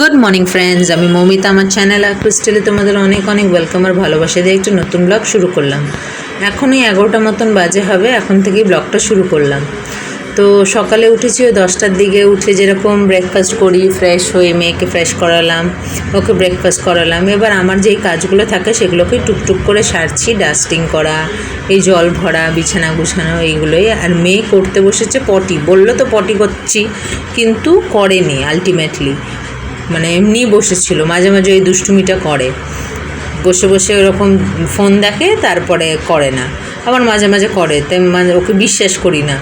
Good morning friends আমি মৌমিতা। আমার channel আর ক্রিস্টালে তোমাদের অনেক অনেক ওয়েলকাম আর ভালোবাসা দিয়ে একটা নতুন ব্লগ শুরু করলাম। এখনই এগারোটা মতন বাজে হবে, এখন থেকেই ব্লগটা শুরু করলাম। তো সকালে উঠেছি ওই দশটার দিকে, উঠে যেরকম ব্রেকফাস্ট করি ফ্রেশ হয়ে মেয়েকে ফ্রেশ করালাম, ওকে ব্রেকফাস্ট করালাম। এবার আমার যেই কাজগুলো থাকে, সেগুলোকে টুকটুক করে সারছি ডাস্টিং করা, এই জল ভরা, বিছানা গুছানো, এইগুলোই। আর মেয়ে করতে বসেছে পটি। বলল তো পটি করছি, কিন্তু করেনি আলটিমেটলি মানে এমনি বসেছিল, মাঝে মাঝে ওই দুষ্টুমিটা করে। বসে বসে ওরকম ফোন দেখে, তারপরে করে না। আবার মাঝে মাঝে করে তাই মাঝে ওকে বিশ্বাস করি না।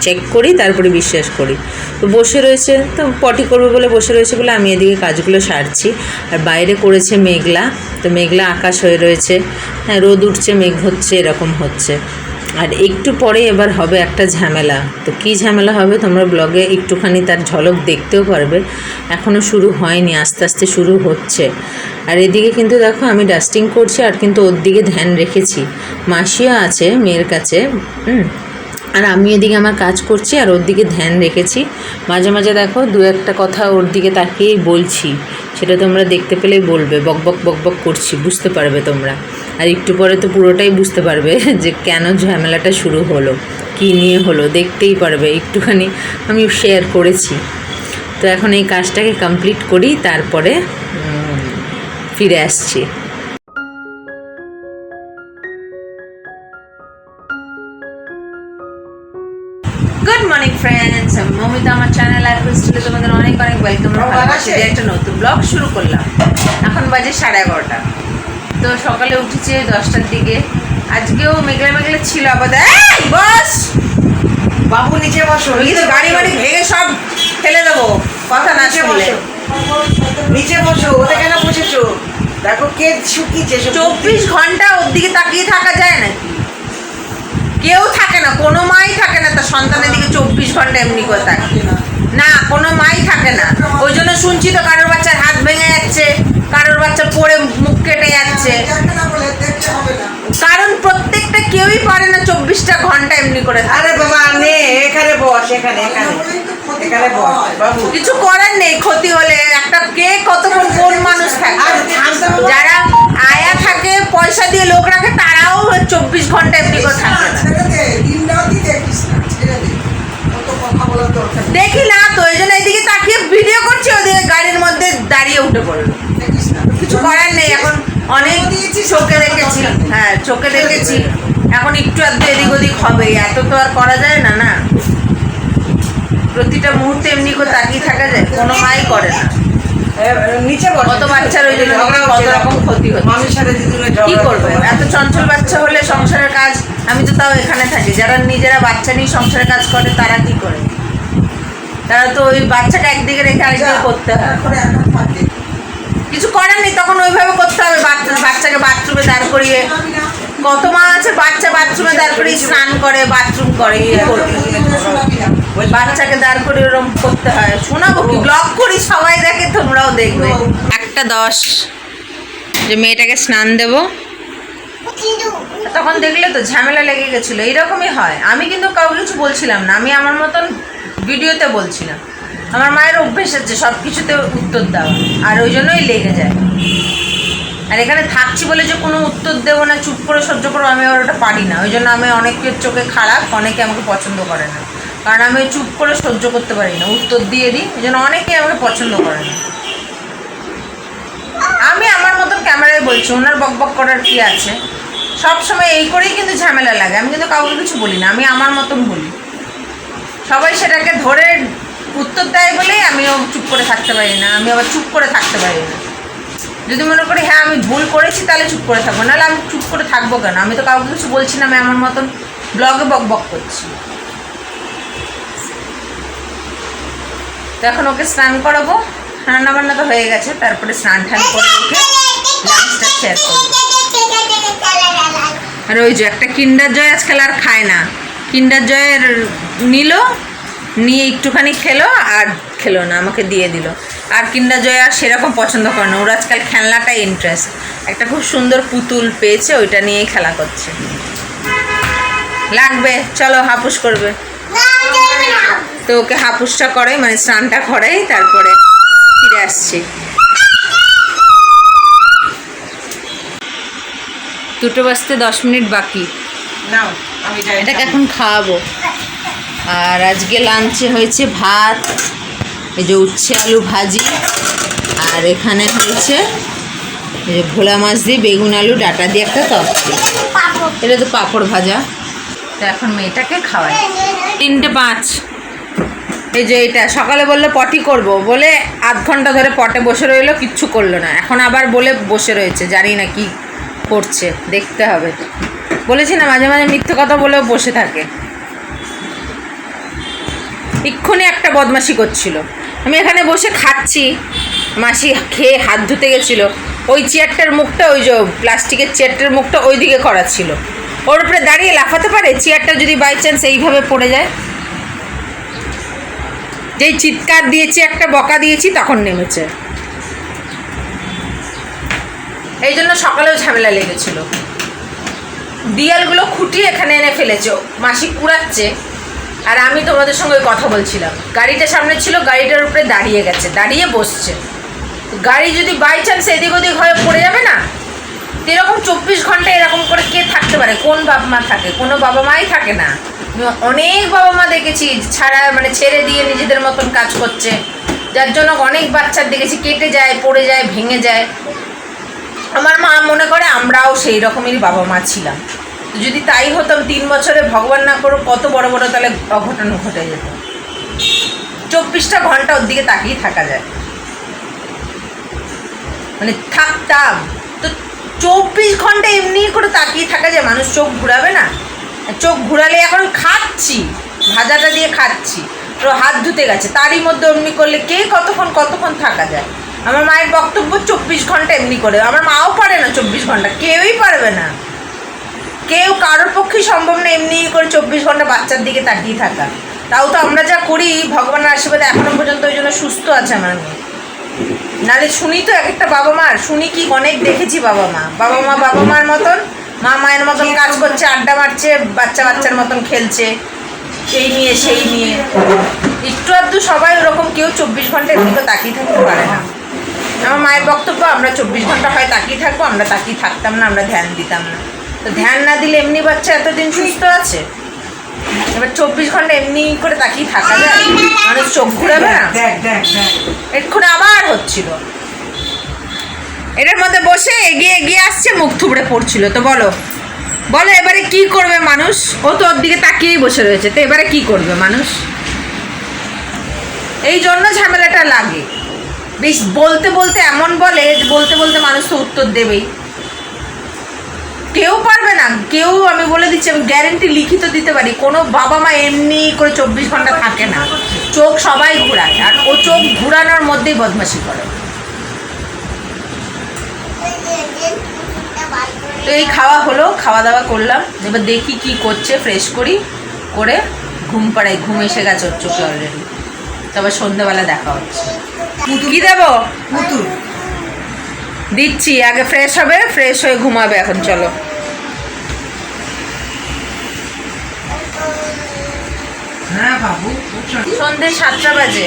চেক করি, তারপরে বিশ্বাস করি। তো বসে রয়েছে, তো পটি করবে বলে বসে রয়েছে বলে আমি এদিকে কাজগুলো সারছি। আর বাইরে করেছে মেঘলা, তো মেঘলা আকাশ হয়ে রয়েছে। হ্যাঁ রোদ উঠছে, মেঘ হচ্ছে, এরকম হচ্ছে। আর একটু পরে এবার হবে একটা ঝামেলা। তো কী ঝামেলা হবে তোমরা ব্লগে একটুখানি তার ঝলক দেখতেও পারবে। এখনও শুরু হয়নি, আস্তে আস্তে শুরু হচ্ছে। আর এদিকে কিন্তু দেখো আমি ডাস্টিং করছি, আর কিন্তু ওর দিকে ধ্যান রেখেছি। মাসিও আছে মেয়ের কাছে, হুম? আর আমি এদিকে আমার কাজ করছি, আর ওর দিকে ধ্যান রেখেছি। মাঝে মাঝে দেখো দু একটা কথা ওর দিকে তাকিয়েই বলছি। সেটা তোমরা দেখতে পেলেই বলবে, বক বক বক বক করছি, বুঝতে পারবে তোমরা। আর একটু পরে তো পুরোটাই বুঝতে পারবে যে কেন ঝামেলাটা শুরু হলো কি নিয়ে হলো দেখতেই পারবে। একটুখানি আমি শেয়ার করেছি। তো এখন এই কাজটাকে কমপ্লিট করি তারপরে ফিরে আসছি। গুড মর্নিং ফ্রেন্ডস আমি মমিতা আমার চ্যানেল আর ক্রিস্টালে তোমাদের অনেক অনেক ওয়েলকাম দিয়ে একটা নতুন ব্লগ শুরু করলাম। এখন বাজে সাড়ে এগারোটা। তো সকালে উঠেছে দশটার দিকে। আজকেও মেঘলা মেঘলা ছিল আবার বস! বাবু নিচে বসো তো গাড়ি বাড়ি ভেঙে সব ফেলে দেবো কথা না শুনলে। নিচে বসো ওতে কেন বসেছো? দেখো কে শুকিয়েছে চব্বিশ ঘণ্টা ওর দিকে তাকিয়ে থাকা যায় না কেউ থাকে না কোনো মাই থাকে না তার সন্তানের দিকে চব্বিশ ঘণ্টা এমনি করে থাকে না কোনো মাই থাকে না। ওই জন্য শুনছি তো কারোর করে আরে বাবা নে এখানে বস এখানে এখানে। এখানে বস বাবু। কিছু করার নেই ক্ষতি হলে একটা কে কতক্ষণ কোন মানুষ থাকে। যারা আয়া থাকে পয়সা দিয়ে লোক রাখে তারাও চব্বিশ ঘণ্টা এমনি করে থাকে। দেখি না তো এই জন্য এইদিকে তাকিয়ে ভিডিও করছি ওদিকে গাড়ির মধ্যে দাঁড়িয়ে উঠে পড়ল। কিছু করার নেই এখন অনেক চোখে দেখেছি। হ্যাঁ চোখে দেখেছি। এখন একটু আধটু এদিক ওদিক হবে এত তো আর করা যায় না না? প্রতিটা মুহূর্তে এমনি করে তাকিয়ে থাকা যায় কোনো মাই করে না। নিচে কত বাচ্চার ওই জন্য কত রকম ক্ষতি হচ্ছে। মামির সাথে কি করবে? এত চঞ্চল বাচ্চা হলে সংসারের কাজ আমি তো তাও এখানে থাকি। যারা নিজেরা বাচ্চা নিয়ে সংসারের কাজ করে তারা কি করে? তারা তো ওই বাচ্চাটা একদিকে রেখে আরেকদিকে করতে হয়। কিছু করার নেই তখন ওইভাবে করতে হবে। বাচ্চা বাচ্চাকে বাথরুমে দাঁড় করিয়ে কত মা আছে? বাচ্চা বাথরুমে দাঁড় করিয়ে স্নান করে বাথরুম করে কি করবে ওই বাচ্চাকে দাঁড় করে ওরকম করতে হয়। শোনাবো কি? ব্লগ করি, সবাই দেখে, তোমরাও দেখবে। একটা দশ। যে মেয়েটাকে স্নান দেবো। তখন দেখলে তো ঝামেলা লেগে গেছিল। এইরকমই হয়। আমি কিন্তু কাউকে কিছু বলছিলাম না। আমি আমার মতন ভিডিওতে বলছিলাম। আমার মায়ের অভ্যেস আছে সব কিছুতে উত্তর দেওয়া। আর ওই জন্যই লেগে যায়। আর এখানে থাকছি বলে যে কোনো উত্তর দেবো না, চুপ করে সহ্য করব, আমি আর ওটা পারি না। ওই জন্য আমি অনেকের চোখে খারাপ, অনেকে আমাকে পছন্দ করে না। কারণ আমি চুপ করে সহ্য করতে পারি না, উত্তর দিয়ে দিই, ওই জন্য অনেকেই আমাকে পছন্দ করে না। আমি আমার মতন ক্যামেরায় বলছি ওনার বক বক করার কি আছে? সব সময় এই করেই কিন্তু ঝামেলা লাগে, আমি কিন্তু কাউকে কিছু বলি না, আমি আমার মতন বলি। সবাই সেটাকে ধরে উত্তর দেয় বলেই আমিও চুপ করে থাকতে পারি না, আমি আবার চুপ করে থাকতে পারি না। যদি মনে করি হ্যাঁ আমি ভুল করেছি, তাহলে চুপ করে থাকব। নাহলে আমি চুপ করে থাকব কেন? আমি তো কাউকে কিছু বলছি না, আমি আমার মতন ব্লগে বক বক করছি। তো এখন ওকে স্নান করাবো। রান্না বান্না তো হয়ে গেছে, তারপরে স্নান টান করে উঠে লাঞ্চটা শেয়ার করব। আর ওই যে একটা কিন্ডার জয় আজকাল আর খায় না। কিন্ডার জয়ের নিল, নিয়ে একটুখানি খেলো আর খেলো না, আমাকে দিয়ে দিল। আর কিন্ডার জয় আর সেরকম পছন্দ করে না। ওর আজকাল খেলনাটাই ইন্টারেস্ট একটা খুব সুন্দর পুতুল পেয়েছে ওইটা নিয়েই খেলা করছে। লাগবে চলো হাপুস করবে। তো ওকে হাপুসটা করে মানে স্নানটা করাই তারপরে ফিরে আসছি। দুটো বাজতে দশ মিনিট বাকি। নাও আমি যাই। এটাকে এখন খাওয়াবো। আর আজকে লাঞ্চে হয়েছে ভাত। এই যে উচ্ছে আলু ভাজি, আর এখানে হয়েছে এই যে ভোলা মাছ দিয়ে বেগুন আলু, ডাটা দিয়ে একটা তরকারি। এটা তো পাঁপড় ভাজা। তো এখন মেয়েটাকে খাওয়াই। তিনটে পাঁচ। এই যে এটা, সকালে বলল পটি করব, বলে আধ ঘণ্টা ধরে পটে বসে রইল, কিচ্ছু করল না। এখন আবার বলে বসে রয়েছে, জানি না কি করছে, দেখতে হবে। বলেছি না, মাঝে মাঝে মিথ্যে কথা বলেও বসে থাকে। এক্ষুনি একটা বদমাশি করছিল। আমি এখানে বসে খাচ্ছি। মাসি খেয়ে হাত ধুতে গেছিল। ওই চেয়ারটার মুখটা ওই যে প্লাস্টিকের চেয়ারটার মুখটা ওই দিকে করা ছিল ওর উপরে দাঁড়িয়ে লাফাতে পারে? চেয়ারটা যদি বাই চান্স এইভাবে পড়ে যায়? যেই চিৎকার দিয়েছি, একটা বকা দিয়েছি, তখন নেমেছে। এই জন্য সকালেও ঝামেলা লেগেছিল। দিয়ালগুলো খুঁটিয়ে এখানে এনে ফেলেছে। মাসি কুড়াচ্ছে। আর আমি তোমাদের সঙ্গে কথা বলছিলাম। গাড়িটা সামনে ছিল, গাড়িটার উপরে দাঁড়িয়ে গেছে, দাঁড়িয়ে বসছে। গাড়ি যদি বাই চান্স এদিক ওদিক হয়ে পড়ে যাবে না এরকম চব্বিশ ঘণ্টা এরকম করে কে থাকতে পারে? কোন বাবা মা থাকে? কোনো বাবা মাই থাকে না। অনেক বাবা মা দেখেছি, ছাড়া মানে ছেড়ে দিয়ে নিজেদের মতন কাজ করছে। যার জন্য অনেক বাচ্চার দেখেছি, কেটে যায়, পড়ে যায়, ভেঙে যায়। আমার মা মনে করে আমরাও সেই রকমেরই বাবা মা ছিলাম। যদি তাই হতাম তিন বছরে ভগবান না করো কত বড় বড় তাহলে অঘটন ঘটে যেত। চব্বিশটা ঘণ্টা ওর দিকে তাকিয়ে থাকা যায়। মানে থাকতাম তো চব্বিশ ঘণ্টা এমনি করে তাকিয়ে থাকা যায়, মানুষ চোখ ঘুরাবে না? চোখ ঘুরালে এখন খাচ্ছি, ভাজাটা দিয়ে খাচ্ছি তো হাত ধুতে গেছে। তারই মধ্যে অমনি করলে কে কতক্ষণ কতক্ষণ থাকা যায়? আমার মায়ের বক্তব্য চব্বিশ ঘণ্টা এমনি করে। আমার মাও পারে না চব্বিশ ঘণ্টা, কেউই পারবে না। কেউ কারোর পক্ষেই সম্ভব না এমনি করে চব্বিশ ঘণ্টা বাচ্চার দিকে তাকিয়ে থাকা। তাও তো আমরা যা করি, ভগবানের আশীর্বাদে এখনও পর্যন্ত ওই জন্য সুস্থ আছে আমার মেয়ে। নালে শুনি তো এক একটা বাবা মার, শুনি কি অনেক দেখেছি বাবা মা। বাবা মা বাবা মার মতন, মা মায়ের মতন কাজ করছে, আড্ডা মারছে, বাচ্চা বাচ্চার মতন খেলছে। সেই নিয়ে সেই নিয়ে একটু আধটু সবাই ওরকম, কেউ চব্বিশ ঘণ্টা এমনি করে তাকিয়ে থাকতে পারে না। আমার মায়ের বক্তব্য, আমরা চব্বিশ ঘণ্টা হয় তাকিয়ে থাকব, আমরা তাকিয়ে থাকতাম না, আমরা ধ্যান দিতাম না। তো ধ্যান না দিলে এমনি বাচ্চা এতদিন সুস্থ আছে? এবার চব্বিশ ঘণ্টা এমনি করে তাকিয়ে থাকা যায়? মানুষ চোখ ঘুরাবে না? এক্ষুনি আবার হচ্ছিল। এটার মধ্যে বসে এগিয়ে এগিয়ে আসছে মুখ থুবড়ে পড়ছিল। তো বলো বলো এবারে কি করবে মানুষ? ও তো ওর দিকে তাকিয়েই বসে রয়েছে। তো এবারে কি করবে মানুষ? এই জন্য ঝামেলাটা লাগে। বেশ বলতে বলতে এমন বলে বলতে বলতে মানুষ তো উত্তর দেবেই। কেউ পারবে না। কেউ আমি বলে দিচ্ছি আমি গ্যারেন্টি লিখিত দিতে পারি কোনো বাবা মা এমনি করে চব্বিশ ঘণ্টা থাকে না। চোখ সবাই ঘোরায় আর ও চোখ ঘুরানোর মধ্যেই বদমাশি করে। তো এই খাওয়া হলো খাওয়া দাওয়া করলাম। এবার দেখি কি করছে ফ্রেশ করি করে ঘুম পাড়াই ঘুম এসে গেছে ওর চোখে অলরেডি তারপর সন্ধ্যাবেলা দেখা হচ্ছে। কি দেবো? পুতুল। দিচ্ছি আগে ফ্রেশ হবে ফ্রেশ হয়ে ঘুমাবে এখন চলো। সন্ধ্যে সাতটা বাজে।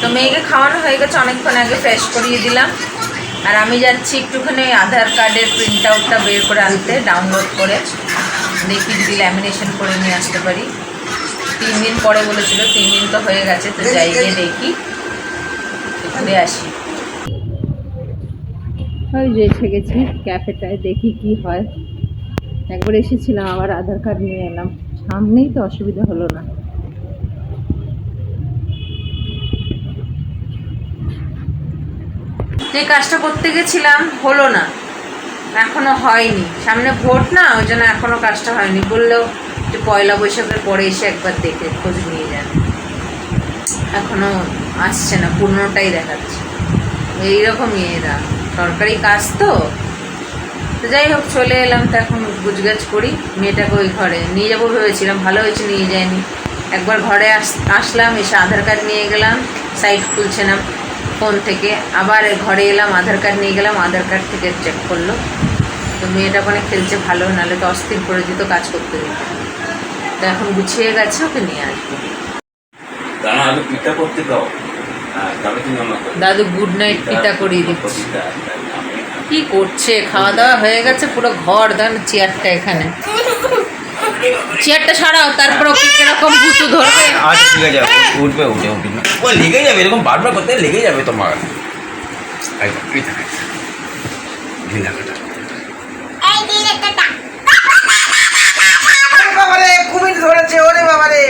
তো মেয়েকে খাওয়ানো হয়ে গেছে অনেকক্ষণ আগে ফ্রেশ করিয়ে দিলাম। আর আমি যাচ্ছি একটুখানি ওই আধার কার্ডের প্রিন্ট আউটটা বের করে আনতে ডাউনলোড করে। দেখি যদি ল্যামিনেশন করে নিয়ে আসতে পারি। তিন দিন পরে বলেছিল তিন দিন তো হয়ে গেছে তো যাই গিয়ে দেখি। ঘুরে আসি। ওই যে এসে গেছি ক্যাফেটায় দেখি কি হয়। একবার এসেছিলাম আবার আধার কার্ড নিয়ে এলাম। সামনেই তো অসুবিধা হলো না। যে কাজটা করতে গেছিলাম, হলো না। এখনও হয়নি। সামনে ভোট না, ওই জন্য এখনও কাজটা হয়নি। বললেও যে পয়লা বৈশাখের পরে এসে একবার দেখে, খোঁজ নিয়ে যান এখনও আসছে না পূর্ণটাই দেখাচ্ছে। এইরকমই এরা। সরকারি কাজ তো। তো যাই হোক, চলে এলাম, তো এখন গুজগাছ করি। মেয়েটাকে ওই ঘরে নিয়ে যাব ভেবেছিলাম, ভালো হয়েছে নিয়ে যায়নি। একবার ঘরে আস, আসলাম, এসে আধার কার্ড নিয়ে গেলাম, সাইট খুলছে না। ফোন থেকে আবার ঘরে এলাম আধার কার্ড নিয়ে গেলাম আধার কার্ড থেকে চেক করল। তো মেয়েটা ওখানে খেলছে ভালো নাহলে তো অস্থির করে দিত কাজ করতে দিত। তো এখন গুছিয়ে গেছে ওকে নিয়ে আসব। হ্যাঁ। দাদু গুড নাইট পিতা করিয়ে দিচ্ছে। কি করছে? খাওয়া দাওয়া হয়ে গেছে পুরো ঘর দেন চেয়ারটা এখানে। চেয়ারটা সরাও তারপর ওকে কীরকম ভুতু ধরবে? আচ্ছা ঠিক আছে উঠবে উঠে উঠবে ও লেগে যাবে এরকম বারবার করতে লেগে যাবে তোমার। বাবারে কুমির ধরেছে ওরে বাবারে।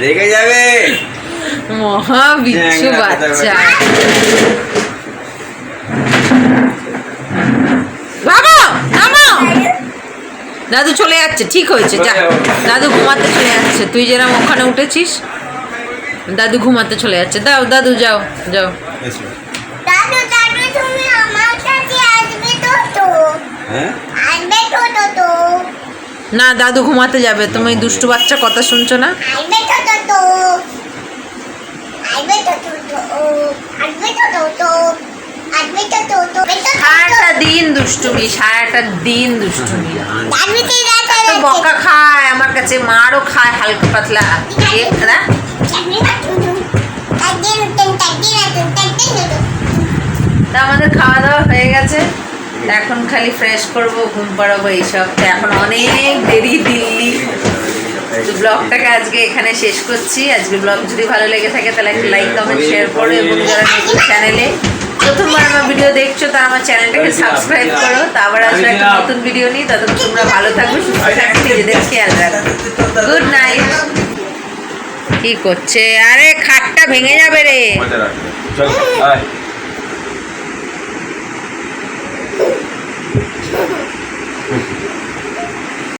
লেগে যাবে। মহা বিচ্ছু বাচ্চা? দাদু চলে যাচ্ছে ঠিক হয়েছে যা। দাদু ঘুমাতে চলে যাচ্ছে। তুই যেরকম ওখানে উঠেছিস দাদু ঘুমাতে চলে যাচ্ছে। দাও দাদু যাও যাও। এসো। দাদু দাদু তুমি আমার কাছে আসবে তো তো। হ্যাঁ? তো তো তো। না দাদু ঘুমাতে যাবে। তুমি দুষ্টু বাচ্চা কথা শুনছো না? তো। সারাটা দিন দুষ্টুমি, সারাটা দিন দুষ্টুমি। বকা খায়, আমার কাছে মারও খায়, হালকা পাতলা তা আমাদের খাওয়া দাওয়া হয়ে গেছে। এখন খালি ফ্রেশ করব, ঘুম পাড়াবো, এইসব। এখন অনেক দেরি দিল্লি। তো ব্লগটাকে আজকে এখানে শেষ করছি। আজকে ব্লগ যদি ভালো লেগে থাকে, তাহলে একটা লাইক কমেন্ট শেয়ার করো এবং যারা চ্যানেলে প্রথমবার আমার ভিডিও দেখছ তা আমার চ্যানেলটাকে সাবস্ক্রাইব করো। তা আবার আসলে একটা নতুন ভিডিও নিই ততক্ষণ তোমরা ভালো থাকবে সুস্থ থাকবে নিজেদের খেয়াল রাখো গুড নাইট কি করছে? আরে খাটটা ভেঙে যাবে রে। চল আয়। Thank